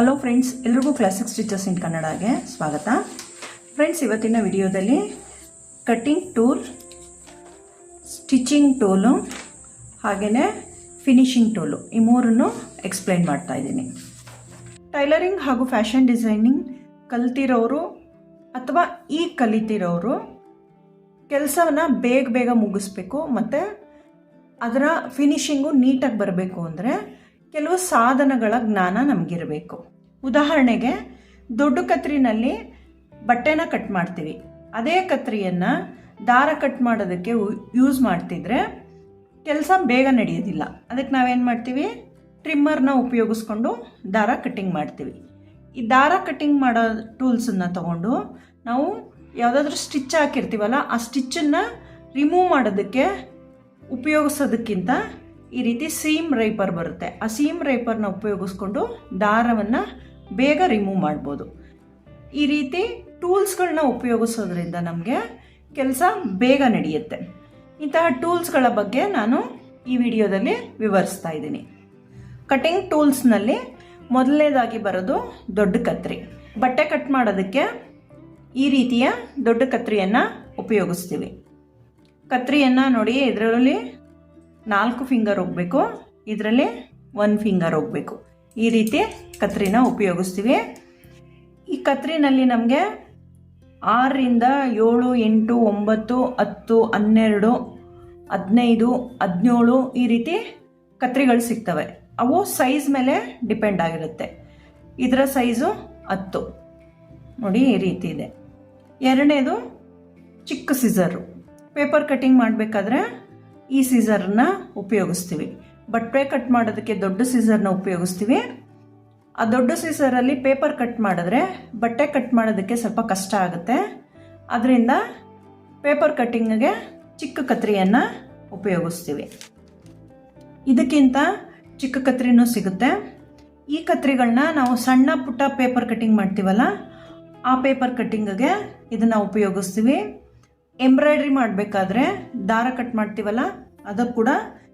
Hello friends ಎಲ್ರಿಗೂ classic stitches in ಕನ್ನಡಗೆ ಸ್ವಾಗತ. ಫ್ರೆಂಡ್ಸ್ ಇವತ್ತಿನ ವಿಡಿಯೋದಲ್ಲಿ ಕಟ್ಟಿಂಗ್ ಟೂಲ್ ಸ್ಟಿಚಿಂಗ್ ಟೂಲು ಹಾಗೆಯೇ ಫಿನಿಶಿಂಗ್ ಟೂಲು ಈ ಮೂರನ್ನು ಎಕ್ಸ್ಪ್ಲೈನ್ ಮಾಡ್ತಾ ಇದ್ದೀನಿ. ಟೈಲರಿಂಗ್ ಹಾಗೂ ಫ್ಯಾಷನ್ ಡಿಸೈನಿಂಗ್ ಕಲ್ತಿರೋರು ಅಥವಾ ಈ ಕಲಿತಿರೋರು ಕೆಲಸವನ್ನು ಬೇಗ ಬೇಗ ಮುಗಿಸ್ಬೇಕು ಮತ್ತು ಅದರ ಫಿನಿಶಿಂಗು ನೀಟಾಗಿ ಬರಬೇಕು ಅಂದರೆ ಕೆಲವು ಸಾಧನಗಳ ಜ್ಞಾನ ನಮಗಿರಬೇಕು. ಉದಾಹರಣೆಗೆ, ದೊಡ್ಡ ಕತ್ರಿನಲ್ಲಿ ಬಟ್ಟೆನ ಕಟ್ ಮಾಡ್ತೀವಿ. ಅದೇ ಕತ್ರಿಯನ್ನು ದಾರ ಕಟ್ ಮಾಡೋದಕ್ಕೆ ಯೂಸ್ ಮಾಡ್ತಿದ್ರೆ ಕೆಲಸ ಬೇಗ ನಡೆಯೋದಿಲ್ಲ. ಅದಕ್ಕೆ ನಾವೇನು ಮಾಡ್ತೀವಿ? ಟ್ರಿಮ್ಮರ್ನ ಉಪಯೋಗಿಸ್ಕೊಂಡು ದಾರ ಕಟ್ಟಿಂಗ್ ಮಾಡ್ತೀವಿ. ಈ ದಾರ ಕಟ್ಟಿಂಗ್ ಮಾಡೋ ಟೂಲ್ಸನ್ನು ತಗೊಂಡು ನಾವು ಯಾವುದಾದ್ರೂ ಸ್ಟಿಚ್ ಹಾಕಿರ್ತೀವಲ್ಲ, ಆ ಸ್ಟಿಚ್ಚನ್ನು ರಿಮೂವ್ ಮಾಡೋದಕ್ಕೆ ಉಪಯೋಗಿಸೋದಕ್ಕಿಂತ ಈ ರೀತಿ ಸೀಮ್ ರೈಪರ್ ಬರುತ್ತೆ. ಆ ಸೀಮ್ ರೈಪರ್ನ ಉಪಯೋಗಿಸ್ಕೊಂಡು ದಾರವನ್ನು ಬೇಗ ರಿಮೂವ್ ಮಾಡ್ಬೋದು. ಈ ರೀತಿ ಟೂಲ್ಸ್ಗಳನ್ನ ಉಪಯೋಗಿಸೋದ್ರಿಂದ ನಮಗೆ ಕೆಲಸ ಬೇಗ ನಡೆಯುತ್ತೆ. ಇಂತಹ ಟೂಲ್ಸ್ಗಳ ಬಗ್ಗೆ ನಾನು ಈ ವಿಡಿಯೋದಲ್ಲಿ ವಿವರಿಸ್ತಾ ಇದ್ದೀನಿ. ಕಟಿಂಗ್ ಟೂಲ್ಸ್ನಲ್ಲಿ ಮೊದಲನೇದಾಗಿ ಬರೋದು ದೊಡ್ಡ ಕತ್ರಿ. ಬಟ್ಟೆ ಕಟ್ ಮಾಡೋದಕ್ಕೆ ಈ ರೀತಿಯ ದೊಡ್ಡ ಕತ್ರಿಯನ್ನು ಉಪಯೋಗಿಸ್ತೀವಿ. ಕತ್ರಿಯನ್ನು ನೋಡಿ ಇದರಲ್ಲಿ ನಾಲ್ಕು ಫಿಂಗರ್ ಹೋಗಬೇಕು. ಇದರಲ್ಲಿ ಒನ್ ಫಿಂಗರ್ ಹೋಗಬೇಕು. ಈ ರೀತಿ ಕತ್ರಿನ ಉಪಯೋಗಿಸ್ತೀವಿ. ಈ ಕತ್ರಿನಲ್ಲಿ ನಮಗೆ ಆರರಿಂದ ಏಳು, ಎಂಟು, ಒಂಬತ್ತು, ಹತ್ತು, ಹನ್ನೆರಡು, ಹದಿನೈದು ಹದಿನೇಳು ಈ ರೀತಿ ಕತ್ರಿಗಳು ಸಿಗ್ತವೆ. ಅವು ಸೈಜ್ ಮೇಲೆ ಡಿಪೆಂಡ್ ಆಗಿರುತ್ತೆ. ಇದರ ಸೈಜು ಹತ್ತು. ನೋಡಿ ಈ ರೀತಿ ಇದೆ. ಎರಡನೇದು ಚಿಕ್ಕ ಸಿಸರು ಪೇಪರ್ ಕಟ್ಟಿಂಗ್ ಮಾಡಬೇಕಾದ್ರೆ ಈ ಸೀಸರ್ನ ಉಪಯೋಗಿಸ್ತೀವಿ. ಬಟ್ಟೆ ಕಟ್ ಮಾಡೋದಕ್ಕೆ ದೊಡ್ಡ ಸೀಸರ್ನ ಉಪಯೋಗಿಸ್ತೀವಿ. ಆ ದೊಡ್ಡ ಸೀಸರಲ್ಲಿ ಪೇಪರ್ ಕಟ್ ಮಾಡಿದ್ರೆ ಬಟ್ಟೆ ಕಟ್ ಮಾಡೋದಕ್ಕೆ ಸ್ವಲ್ಪ ಕಷ್ಟ ಆಗುತ್ತೆ. ಅದರಿಂದ ಪೇಪರ್ ಕಟ್ಟಿಂಗ್ಗೆ ಚಿಕ್ಕ ಕತ್ರಿಯನ್ನು ಉಪಯೋಗಿಸ್ತೀವಿ. ಇದಕ್ಕಿಂತ ಚಿಕ್ಕ ಕತ್ರಿನೂ ಸಿಗುತ್ತೆ. ಈ ಕತ್ರಿಗಳನ್ನ ನಾವು ಸಣ್ಣ ಪುಟ್ಟ ಪೇಪರ್ ಕಟ್ಟಿಂಗ್ ಮಾಡ್ತೀವಲ್ಲ, ಆ ಪೇಪರ್ ಕಟ್ಟಿಂಗ್ಗೆ ಇದನ್ನು ಉಪಯೋಗಿಸ್ತೀವಿ. ಎಂಬ್ರಾಯ್ಡ್ರಿ ಮಾಡಬೇಕಾದ್ರೆ ದಾರ ಕಟ್ ಮಾಡ್ತೀವಲ್ಲ ಅದಕ್ಕೆ ಕೂಡ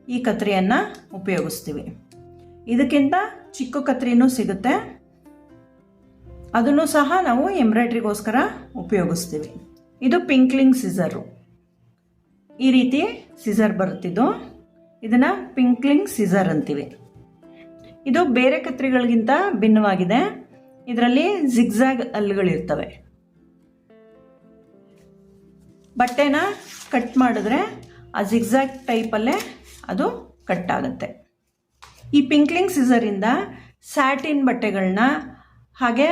ಈ ಕತ್ರಿಯನ್ನು ಉಪಯೋಗಿಸ್ತೀವಿ. ಇದಕ್ಕಿಂತ ಚಿಕ್ಕ ಕತ್ರಿನೂ ಸಿಗುತ್ತೆ. ಅದನ್ನು ಸಹ ನಾವು ಎಂಬ್ರಾಯ್ಡ್ರಿಗೋಸ್ಕರ ಉಪಯೋಗಿಸ್ತೀವಿ. ಇದು ಪಿಂಕ್ಲಿಂಗ್ ಸಿಸರು. ಈ ರೀತಿ ಸಿಸರ್ ಬರುತ್ತಿದ್ದು, ಇದನ್ನು ಪಿಂಕ್ಲಿಂಗ್ ಸೀಸರ್ ಅಂತೀವಿ. ಇದು ಬೇರೆ ಕತ್ರಿಗಳಿಗಿಂತ ಭಿನ್ನವಾಗಿದೆ. ಇದರಲ್ಲಿ ಜಿಗ್ಜಾಗ್ ಹಲ್ಲುಗಳಿರ್ತವೆ. ಬಟ್ಟೆನ ಕಟ್ ಮಾಡಿದ್ರೆ ಆ ಜಿಗ್ಸಾಕ್ಟ್ ಟೈಪಲ್ಲೇ ಅದು ಕಟ್ ಆಗುತ್ತೆ. ಈ ಪಿಂಕ್ಲಿಂಗ್ ಸೀಸರಿಂದ ಸ್ಯಾಟಿನ್ ಬಟ್ಟೆಗಳನ್ನ ಹಾಗೆ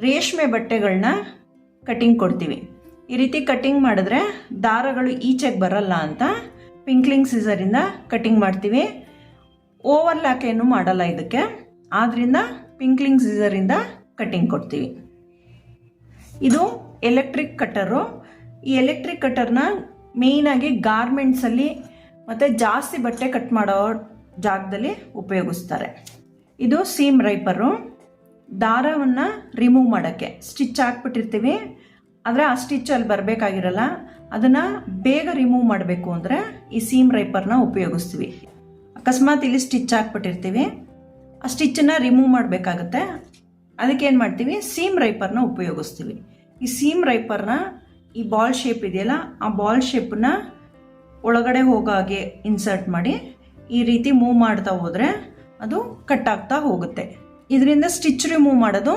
ರೇಷ್ಮೆ ಬಟ್ಟೆಗಳನ್ನ ಕಟಿಂಗ್ ಕೊಡ್ತೀವಿ. ಈ ರೀತಿ ಕಟಿಂಗ್ ಮಾಡಿದ್ರೆ ದಾರಗಳು ಈಚೆಗೆ ಬರಲ್ಲ ಅಂತ ಪಿಂಕ್ಲಿಂಗ್ ಸಿಸರಿಂದ ಕಟಿಂಗ್ ಮಾಡ್ತೀವಿ. ಓವರ್ಲ್ಯಾಕ್ ಏನು ಮಾಡಲ್ಲ ಇದಕ್ಕೆ. ಆದ್ದರಿಂದ ಪಿಂಕ್ಲಿಂಗ್ ಸಿಸರಿಂದ ಕಟಿಂಗ್ ಕೊಡ್ತೀವಿ. ಇದು ಎಲೆಕ್ಟ್ರಿಕ್ ಕಟ್ಟರು ಈ ಎಲೆಕ್ಟ್ರಿಕ್ ಕಟರ್ನ ಮೇಯ್ನಾಗಿ ಗಾರ್ಮೆಂಟ್ಸಲ್ಲಿ ಮತ್ತು ಜಾಸ್ತಿ ಬಟ್ಟೆ ಕಟ್ ಮಾಡೋ ಜಾಗದಲ್ಲಿ ಉಪಯೋಗಿಸ್ತಾರೆ. ಇದು ಸೀಮ್ ರೈಪರು ದಾರವನ್ನು ರಿಮೂವ್ ಮಾಡೋಕ್ಕೆ ಸ್ಟಿಚ್ ಹಾಕ್ಬಿಟ್ಟಿರ್ತೀವಿ. ಆದರೆ ಆ ಸ್ಟಿಚ್ ಅಲ್ಲಿ ಬರಬೇಕಾಗಿರಲ್ಲ, ಅದನ್ನು ಬೇಗ ರಿಮೂವ್ ಮಾಡಬೇಕು ಅಂದರೆ ಈ ಸೀಮ್ ರೈಪರ್ನ ಉಪಯೋಗಿಸ್ತೀವಿ. ಅಕಸ್ಮಾತ್ ಇಲ್ಲಿ ಸ್ಟಿಚ್ ಹಾಕ್ಬಿಟ್ಟಿರ್ತೀವಿ. ಆ ಸ್ಟಿಚ್ಚನ್ನು ರಿಮೂವ್ ಮಾಡಬೇಕಾಗತ್ತೆ. ಅದಕ್ಕೇನು ಮಾಡ್ತೀವಿ? ಸೀಮ್ ರೈಪರ್ನ ಉಪಯೋಗಿಸ್ತೀವಿ. ಈ ಸೀಮ್ ರೈಪರ್ನ ಈ ಬಾಲ್ ಶೇಪ್ ಇದೆಯಲ್ಲ, ಆ ಬಾಲ್ ಶೇಪನ್ನ ಒಳಗಡೆ ಹೋಗೋ ಹಾಗೆ ಇನ್ಸರ್ಟ್ ಮಾಡಿ, ಈ ರೀತಿ ಮೂವ್ ಮಾಡ್ತಾ ಹೋದರೆ ಅದು ಕಟ್ ಆಗ್ತಾ ಹೋಗುತ್ತೆ. ಇದರಿಂದ ಸ್ಟಿಚ್ ರಿಮೂವ್ ಮಾಡೋದು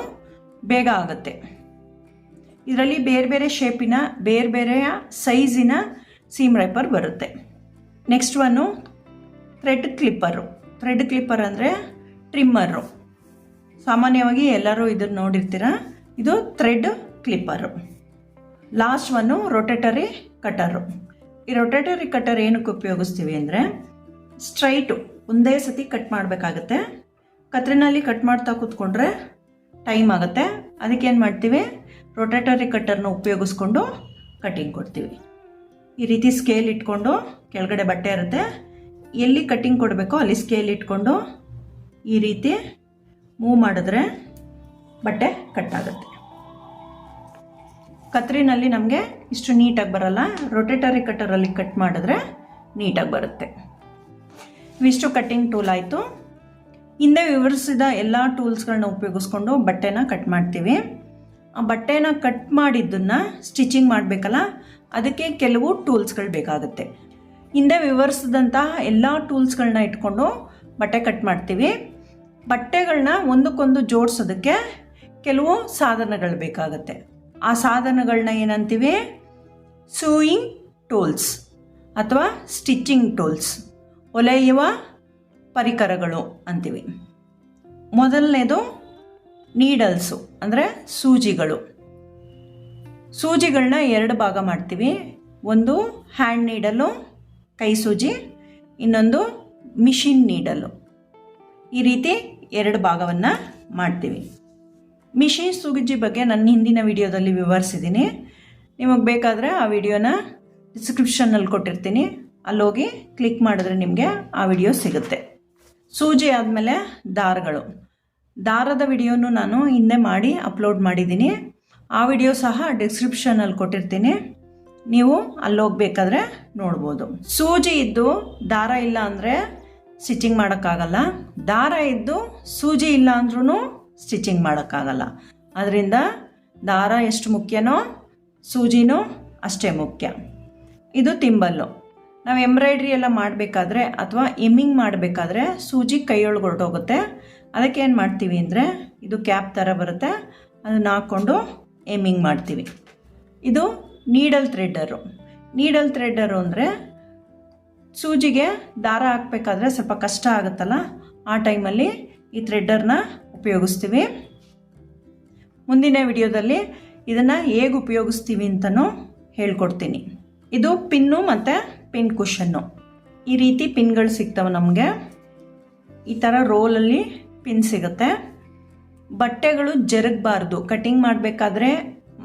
ಬೇಗ ಆಗುತ್ತೆ. ಇದರಲ್ಲಿ ಬೇರೆ ಬೇರೆ ಶೇಪಿನ ಬೇರೆ ಬೇರೆಯ ಸೈಜಿನ ಸೀಮ್ ರೈಪರ್ ಬರುತ್ತೆ. Next one thread clipper thread clipper ಅಂದರೆ ಟ್ರಿಮ್ಮರು ಸಾಮಾನ್ಯವಾಗಿ ಎಲ್ಲರೂ ಇದನ್ನು ನೋಡಿರ್ತೀರ? ಇದು thread clipper last one rotary cutter ಈ ರೊಟೇಟರಿ ಕಟರ್ ಏನಕ್ಕೆ ಉಪಯೋಗಿಸ್ತೀವಿ ಅಂದರೆ ಸ್ಟ್ರೈಟು ಒಂದೇ ಸತಿ ಕಟ್ ಮಾಡಬೇಕಾಗತ್ತೆ. ಕತ್ರಿನಲ್ಲಿ ಕಟ್ ಮಾಡ್ತಾ ಕೂತ್ಕೊಂಡ್ರೆ ಟೈಮ್ ಆಗುತ್ತೆ. ಅದಕ್ಕೆ ಏನು ಮಾಡ್ತೀವಿ? ರೊಟೇಟರಿ ಕಟ್ಟರ್ನ ಉಪಯೋಗಿಸ್ಕೊಂಡು ಕಟ್ಟಿಂಗ್ ಕೊಡ್ತೀವಿ. ಈ ರೀತಿ ಸ್ಕೇಲ್ ಇಟ್ಕೊಂಡು ಕೆಳಗಡೆ ಬಟ್ಟೆ ಇರುತ್ತೆ. ಎಲ್ಲಿ ಕಟ್ಟಿಂಗ್ ಕೊಡಬೇಕೋ ಅಲ್ಲಿ ಸ್ಕೇಲ್ ಇಟ್ಕೊಂಡು ಈ ರೀತಿ ಮೂವ್ ಮಾಡಿದ್ರೆ ಬಟ್ಟೆ ಕಟ್ ಆಗುತ್ತೆ. ಕತ್ರಿನಲ್ಲಿ ನಮಗೆ ಇಷ್ಟು ನೀಟಾಗಿ ಬರಲ್ಲ. ರೊಟೇಟರಿ ಕಟ್ಟರಲ್ಲಿ ಕಟ್ ಮಾಡಿದ್ರೆ ನೀಟಾಗಿ ಬರುತ್ತೆ. ಇವಿಷ್ಟು ಕಟ್ಟಿಂಗ್ ಟೂಲ್ ಆಯಿತು. ಹಿಂದೆ ವಿವರಿಸಿದ ಎಲ್ಲ ಟೂಲ್ಸ್ಗಳನ್ನ ಉಪಯೋಗಿಸ್ಕೊಂಡು ಬಟ್ಟೆನ ಕಟ್ ಮಾಡ್ತೀವಿ. ಆ ಬಟ್ಟೆನ ಕಟ್ ಮಾಡಿದ್ದನ್ನು ಸ್ಟಿಚಿಂಗ್ ಮಾಡಬೇಕಲ್ಲ, ಅದಕ್ಕೆ ಕೆಲವು ಟೂಲ್ಸ್ಗಳು ಬೇಕಾಗುತ್ತೆ. ಹಿಂದೆ ವಿವರಿಸಿದಂತಹ ಎಲ್ಲ ಟೂಲ್ಸ್ಗಳನ್ನ ಇಟ್ಕೊಂಡು ಬಟ್ಟೆ ಕಟ್ ಮಾಡ್ತೀವಿ. ಬಟ್ಟೆಗಳನ್ನ ಒಂದಕ್ಕೊಂದು ಜೋಡಿಸೋದಕ್ಕೆ ಕೆಲವು ಸಾಧನಗಳು ಬೇಕಾಗುತ್ತೆ. ಆ ಸಾಧನಗಳನ್ನ ಏನಂತೀವಿ? ಸೂಯಿಂಗ್ ಟೂಲ್ಸ್ ಅಥವಾ ಸ್ಟಿಚ್ಚಿಂಗ್ ಟೂಲ್ಸ್ ಹೊಲೆಯುವ ಪರಿಕರಗಳು ಅಂತೀವಿ. ಮೊದಲನೇದು ನೀಡಲ್ಸು ಅಂದರೆ ಸೂಜಿಗಳು. ಸೂಜಿಗಳನ್ನ ಎರಡು ಭಾಗ ಮಾಡ್ತೀವಿ. ಒಂದು ಹ್ಯಾಂಡ್ ನೀಡಲು ಕೈ ಸೂಜಿ, ಇನ್ನೊಂದು ಮಿಷಿನ್ ನೀಡಲು ಈ ರೀತಿ ಎರಡು ಭಾಗವನ್ನು ಮಾಡ್ತೀವಿ. ಮಿಷಿನ್ ಸೂಜಿ ಬಗ್ಗೆ ನನ್ನ ಹಿಂದಿನ ವಿಡಿಯೋದಲ್ಲಿ ವಿವರಿಸಿದ್ದೀನಿ. ನಿಮಗೆ ಬೇಕಾದರೆ ಆ ವಿಡಿಯೋನ ಡಿಸ್ಕ್ರಿಪ್ಷನ್ನಲ್ಲಿ ಕೊಟ್ಟಿರ್ತೀನಿ. ಅಲ್ಲೋಗಿ ಕ್ಲಿಕ್ ಮಾಡಿದ್ರೆ ನಿಮಗೆ ಆ ವಿಡಿಯೋ ಸಿಗುತ್ತೆ. ಸೂಜಿ ಆದಮೇಲೆ ದಾರಗಳು. ದಾರದ ವಿಡಿಯೋನು ನಾನು ಹಿಂದೆ ಮಾಡಿ ಅಪ್ಲೋಡ್ ಮಾಡಿದ್ದೀನಿ. ಆ ವಿಡಿಯೋ ಸಹ ಡಿಸ್ಕ್ರಿಪ್ಷನಲ್ಲಿ ಕೊಟ್ಟಿರ್ತೀನಿ. ನೀವು ಅಲ್ಲೋಗ್ಬೇಕಾದ್ರೆ ನೋಡ್ಬೋದು. ಸೂಜಿ ಇದ್ದು ದಾರ ಇಲ್ಲ ಅಂದರೆ ಸ್ಟಿಚಿಂಗ್ ಮಾಡೋಕ್ಕಾಗಲ್ಲ. ದಾರ ಇದ್ದು ಸೂಜಿ ಇಲ್ಲ ಅಂದ್ರೂ ಸ್ಟಿಚಿಂಗ್ ಮಾಡೋಕ್ಕಾಗಲ್ಲ. ಅದರಿಂದ ದಾರ ಎಷ್ಟು ಮುಖ್ಯನೋ ಸೂಜಿನೂ ಅಷ್ಟೇ ಮುಖ್ಯ. ಇದು ತಿಂಬಲ್ಲು. ನಾವು ಎಂಬ್ರಾಯ್ಡ್ರಿ ಎಲ್ಲ ಮಾಡಬೇಕಾದ್ರೆ ಅಥವಾ ಎಮ್ಮಿಂಗ್ ಮಾಡಬೇಕಾದ್ರೆ ಸೂಜಿ ಕೈಯೊಳಗೆ ಹೊರಟೋಗುತ್ತೆ. ಅದಕ್ಕೆ ಏನು ಮಾಡ್ತೀವಿ ಅಂದರೆ ಇದು ಕ್ಯಾಪ್ ಥರ ಬರುತ್ತೆ. ಅದನ್ನು ಹಾಕ್ಕೊಂಡು ಎಮ್ಮಿಂಗ್ ಮಾಡ್ತೀವಿ. ಇದು ನೀಡಲ್ ಥ್ರೆಡ್ಡರು. ನೀಡಲ್ ಥ್ರೆಡ್ಡರು ಅಂದರೆ ಸೂಜಿಗೆ ದಾರ ಹಾಕಬೇಕಾದ್ರೆ ಸ್ವಲ್ಪ ಕಷ್ಟ ಆಗುತ್ತಲ್ಲ? ಆ ಟೈಮಲ್ಲಿ ಈ ಥ್ರೆಡ್ಡರ್ನ ಉಪಯೋಗಿಸ್ತೀವಿ. ಮುಂದಿನ ವಿಡಿಯೋದಲ್ಲಿ ಇದನ್ನು ಹೇಗೆ ಉಪಯೋಗಿಸ್ತೀವಿ ಅಂತಲೂ ಹೇಳ್ಕೊಡ್ತೀನಿ. ಇದು ಪಿನ್ನು ಮತ್ತು ಪಿನ್ ಕುಷನ್ನು ಈ ರೀತಿ ಪಿನ್ಗಳು ಸಿಗ್ತವೆ ನಮಗೆ. ಈ ಥರ ರೋಲಲ್ಲಿ ಪಿನ್ ಸಿಗುತ್ತೆ. ಬಟ್ಟೆಗಳು ಜರಗಬಾರ್ದು. ಕಟಿಂಗ್ ಮಾಡಬೇಕಾದ್ರೆ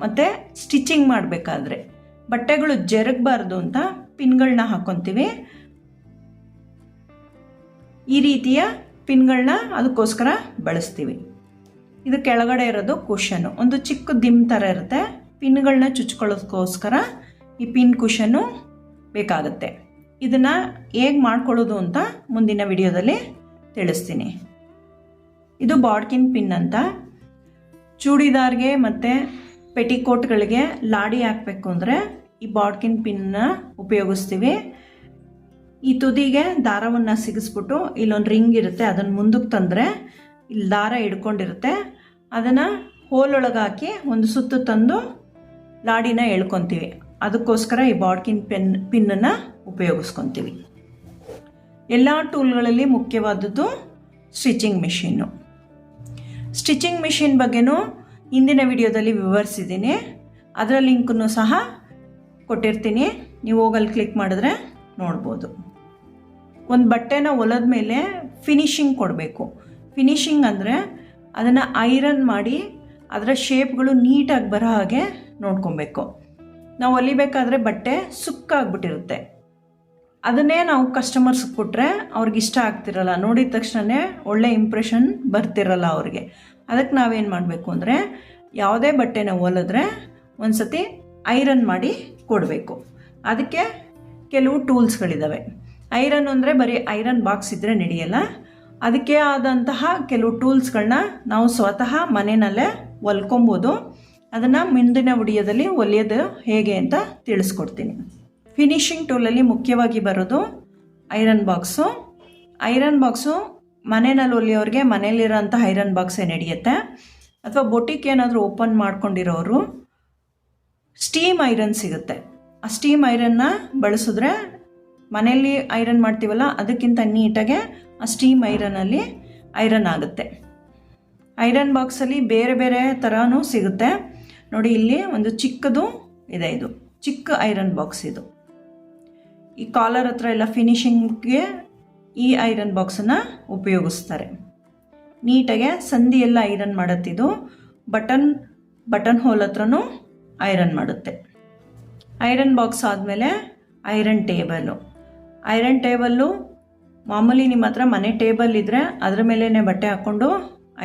ಮತ್ತು ಸ್ಟಿಚಿಂಗ್ ಮಾಡಬೇಕಾದ್ರೆ. ಬಟ್ಟೆಗಳು ಜರಗಬಾರ್ದು ಅಂತ ಪಿನ್ಗಳನ್ನ ಹಾಕ್ಕೊತೀವಿ ಈ ರೀತಿಯ ಪಿನ್ಗಳನ್ನ ಅದಕ್ಕೋಸ್ಕರ ಬಳಸ್ತೀವಿ. ಇದು ಕೆಳಗಡೆ ಇರೋದು ಕುಷನ್ನು ಒಂದು ಚಿಕ್ಕ ದಿಮ್ ಥರ ಇರುತ್ತೆ. ಪಿನ್ಗಳನ್ನ ಚುಚ್ಕೊಳ್ಳೋದಕ್ಕೋಸ್ಕರ ಈ ಪಿನ್ ಕುಷನ್ನು ಬೇಕಾಗುತ್ತೆ. ಇದನ್ನು ಹೇಗೆ ಮಾಡ್ಕೊಳ್ಳೋದು ಅಂತ ಮುಂದಿನ ವಿಡಿಯೋದಲ್ಲಿ ತಿಳಿಸ್ತೀನಿ. ಇದು ಬಾಡ್ಕಿನ್ ಪಿನ್ ಅಂತ. ಚೂಡಿದಾರ್ಗೆ ಮತ್ತು ಪೆಟಿಕೋಟ್ಗಳಿಗೆ ಲಾಡಿ ಹಾಕಬೇಕು ಅಂದರೆ ಈ ಬಾಡ್ಕಿನ್ ಪಿನ್ನ ಉಪಯೋಗಿಸ್ತೀವಿ. ಈ ತುದಿಗೆ ದಾರವನ್ನು ಸಿಗಿಸ್ಬಿಟ್ಟು ಇಲ್ಲೊಂದು ರಿಂಗ್ ಇರುತ್ತೆ ಅದನ್ನು ಮುಂದಕ್ಕೆ ತಂದರೆ ಇಲ್ಲಿ ದಾರ ಹಿಡ್ಕೊಂಡಿರುತ್ತೆ. ಅದನ್ನು ಹೋಲೊಳಗೆ ಹಾಕಿ ಒಂದು ಸುತ್ತು ತಂದು ಲಾಡಿನ ಎಳ್ಕೊತೀವಿ. ಅದಕ್ಕೋಸ್ಕರ ಈ ಬಾಡ್ಕಿನ್ ಪೆನ್, ಪಿನ್ನನ್ನು ಉಪಯೋಗಿಸ್ಕೊತೀವಿ. ಎಲ್ಲ ಟೂಲ್ಗಳಲ್ಲಿ ಮುಖ್ಯವಾದದ್ದು ಸ್ಟಿಚಿಂಗ್ ಮಿಷಿನ್ನು ಸ್ಟಿಚಿಂಗ್ ಮಿಷಿನ್ ಬಗ್ಗೆನೂ ಹಿಂದಿನ ವಿಡಿಯೋದಲ್ಲಿ ವಿವರಿಸಿದ್ದೀನಿ. ಅದರ ಲಿಂಕನ್ನು ಸಹ ಕೊಟ್ಟಿರ್ತೀನಿ. ನೀವು ಹೋಗಲ್ಲಿ ಕ್ಲಿಕ್ ಮಾಡಿದ್ರೆ ನೋಡ್ಬೋದು. ಒಂದು ಬಟ್ಟೆನ ಒಲದ ಮೇಲೆ ಫಿನಿಶಿಂಗ್ ಕೊಡಬೇಕು. ಫಿನಿಶಿಂಗ್ ಅಂದರೆ ಅದನ್ನು ಐರನ್ ಮಾಡಿ ಅದರ ಶೇಪ್ಗಳು ನೀಟಾಗಿ ಬರೋ ಹಾಗೆ ನೋಡ್ಕೊಬೇಕು. ನಾವು ಹೊಲಿಬೇಕಾದ್ರೆ ಬಟ್ಟೆ ಸುಕ್ಕಾಗ್ಬಿಟ್ಟಿರುತ್ತೆ. ಅದನ್ನೇ ನಾವು ಕಸ್ಟಮರ್ಸ್ಗೆ ಕೊಟ್ಟರೆ ಅವ್ರಿಗೆ ಇಷ್ಟ ಆಗ್ತಿರಲ್ಲ. ನೋಡಿದ ತಕ್ಷಣವೇ ಒಳ್ಳೆ ಇಂಪ್ರೆಷನ್ ಬರ್ತಿರಲ್ಲ ಅವ್ರಿಗೆ. ಅದಕ್ಕೆ ನಾವೇನು ಮಾಡಬೇಕು ಅಂದರೆ ಯಾವುದೇ ಬಟ್ಟೆನ ಹೊಲಿದ್ರೆ ಒಂದು ಸತಿ ಐರನ್ ಮಾಡಿ ಕೊಡಬೇಕು. ಅದಕ್ಕೆ ಕೆಲವು ಟೂಲ್ಸ್ಗಳಿದ್ದಾವೆ ಐರನ್ ಅಂದರೆ ಬರೀ ಐರನ್ ಬಾಕ್ಸ್ ಇದ್ದರೆ ನಡೆಯಲ್ಲ. ಅದಕ್ಕೆ ಆದಂತಹ ಕೆಲವು ಟೂಲ್ಸ್ಗಳನ್ನ ನಾವು ಸ್ವತಃ ಮನೆಯಲ್ಲೇ ಹೊಲ್ಕೊಬೋದು. ಅದನ್ನು ಮುಂದಿನ ಉಡಿಯೋದಲ್ಲಿ ಹೊಲಿಯೋದು ಹೇಗೆ ಅಂತ ತಿಳಿಸ್ಕೊಡ್ತೀನಿ. ಫಿನಿಶಿಂಗ್ ಟೂಲಲ್ಲಿ ಮುಖ್ಯವಾಗಿ ಬರೋದು ಐರನ್ ಬಾಕ್ಸು. ಐರನ್ ಬಾಕ್ಸು ಮನೆಯಲ್ಲಿ ಹೊಲಿಯೋರಿಗೆ ಮನೇಲಿರೋಂಥ ಐರನ್ ಬಾಕ್ಸೇ ನಡೆಯುತ್ತೆ. ಅಥವಾ ಬೊಟಿಕ್ ಏನಾದರೂ ಓಪನ್ ಮಾಡ್ಕೊಂಡಿರೋರು ಸ್ಟೀಮ್ ಐರನ್ ಸಿಗುತ್ತೆ. ಆ ಸ್ಟೀಮ್ ಐರನ್ನ ಬಳಸಿದ್ರೆ ಮನೆಯಲ್ಲಿ ಐರನ್ ಮಾಡ್ತೀವಲ್ಲ, ಅದಕ್ಕಿಂತ ನೀಟಾಗೆ ಆ ಸ್ಟೀಮ್ ಐರನಲ್ಲಿ ಐರನ್ ಆಗುತ್ತೆ. ಐರನ್ ಬಾಕ್ಸಲ್ಲಿ ಬೇರೆ ಬೇರೆ ಥರನೂ ಸಿಗುತ್ತೆ. ನೋಡಿ, ಇಲ್ಲಿ ಒಂದು ಚಿಕ್ಕದು ಇದೆ ಇದು. ಚಿಕ್ಕ ಐರನ್ ಬಾಕ್ಸ್ ಇದು. ಈ ಕಾಲರ್ ಹತ್ರ ಎಲ್ಲ ಫಿನಿಶಿಂಗ್ಗೆ ಈ ಐರನ್ ಬಾಕ್ಸನ್ನು ಉಪಯೋಗಿಸ್ತಾರೆ. ನೀಟಾಗೆ ಸಂಧಿ ಎಲ್ಲ ಐರನ್ ಮಾಡುತ್ತಿದ್ದು ಬಟನ್ ಬಟನ್ ಹೋಲ್ ಹತ್ರನೂ ಐರನ್ ಮಾಡುತ್ತೆ. ಐರನ್ ಬಾಕ್ಸ್ ಆದಮೇಲೆ ಐರನ್ ಟೇಬಲು. ಐರನ್ ಟೇಬಲ್ಲು, ಮಾಮೂಲಿ ನಿಮ್ಮ ಹತ್ರ ಮನೆ ಟೇಬಲ್ ಇದ್ದರೆ ಅದರ ಮೇಲೇ ಬಟ್ಟೆ ಹಾಕ್ಕೊಂಡು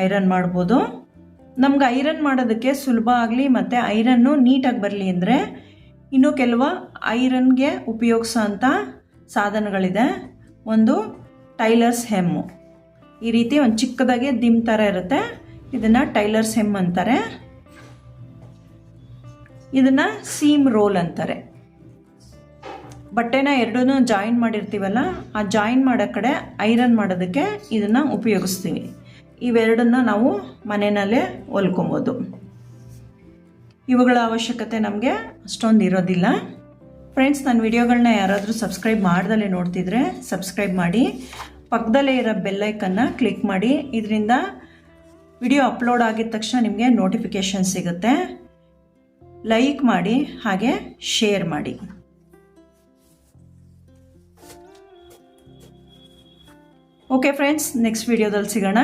ಐರನ್ ಮಾಡ್ಬೋದು. ನಮ್ಗೆ ಐರನ್ ಮಾಡೋದಕ್ಕೆ ಸುಲಭ ಆಗಲಿ ಮತ್ತು ಐರನ್ನು ನೀಟಾಗಿ ಬರಲಿ ಅಂದರೆ ಇನ್ನೂ ಕೆಲವು ಐರನ್ಗೆ ಉಪಯೋಗಿಸೋ ಅಂಥ ಸಾಧನಗಳಿದೆ. ಒಂದು ಟೈಲರ್ಸ್ ಹೆಮ್ಮು. ಈ ರೀತಿ ಒಂದು ಚಿಕ್ಕದಾಗೆ ದಿಮ್ ಥರ ಇರುತ್ತೆ. ಇದನ್ನು ಟೈಲರ್ಸ್ ಹೆಮ್ ಅಂತಾರೆ. ಇದನ್ನು ಸೀಮ್ ರೋಲ್ ಅಂತಾರೆ. ಬಟ್ಟೆನ ಎರಡೂ ಜಾಯಿನ್ ಮಾಡಿರ್ತೀವಲ್ಲ, ಆ ಜಾಯಿನ್ ಮಾಡೋ ಕಡೆ ಐರನ್ ಮಾಡೋದಕ್ಕೆ ಇದನ್ನು ಉಪಯೋಗಿಸ್ತೀವಿ. ಇವೆರಡನ್ನ ನಾವು ಮನೆಯಲ್ಲೇ ಹೊಲ್ಕೊಬೋದು. ಇವುಗಳ ಅವಶ್ಯಕತೆ ನಮಗೆ ಅಷ್ಟೊಂದು ಇರೋದಿಲ್ಲ. ಫ್ರೆಂಡ್ಸ್ ನನ್ನ ವಿಡಿಯೋಗಳನ್ನ ಯಾರಾದರೂ ಸಬ್ಸ್ಕ್ರೈಬ್ ಮಾಡ್ದಲೇ ನೋಡ್ತಿದ್ರೆ ಸಬ್ಸ್ಕ್ರೈಬ್ ಮಾಡಿ, ಪಕ್ಕದಲ್ಲೇ ಇರೋ ಬೆಲ್ಲೈಕನ್ನು ಕ್ಲಿಕ್ ಮಾಡಿ, ಇದರಿಂದ ವಿಡಿಯೋ ಅಪ್ಲೋಡ್ ಆಗಿದ ತಕ್ಷಣ ನಿಮಗೆ ನೋಟಿಫಿಕೇಷನ್ ಸಿಗುತ್ತೆ. ಲೈಕ್ ಮಾಡಿ, ಹಾಗೆ ಶೇರ್ ಮಾಡಿ. ಓಕೆ ಫ್ರೆಂಡ್ಸ್ ನೆಕ್ಸ್ಟ್ ವಿಡಿಯೋದಲ್ಲಿ ಸಿಗೋಣ.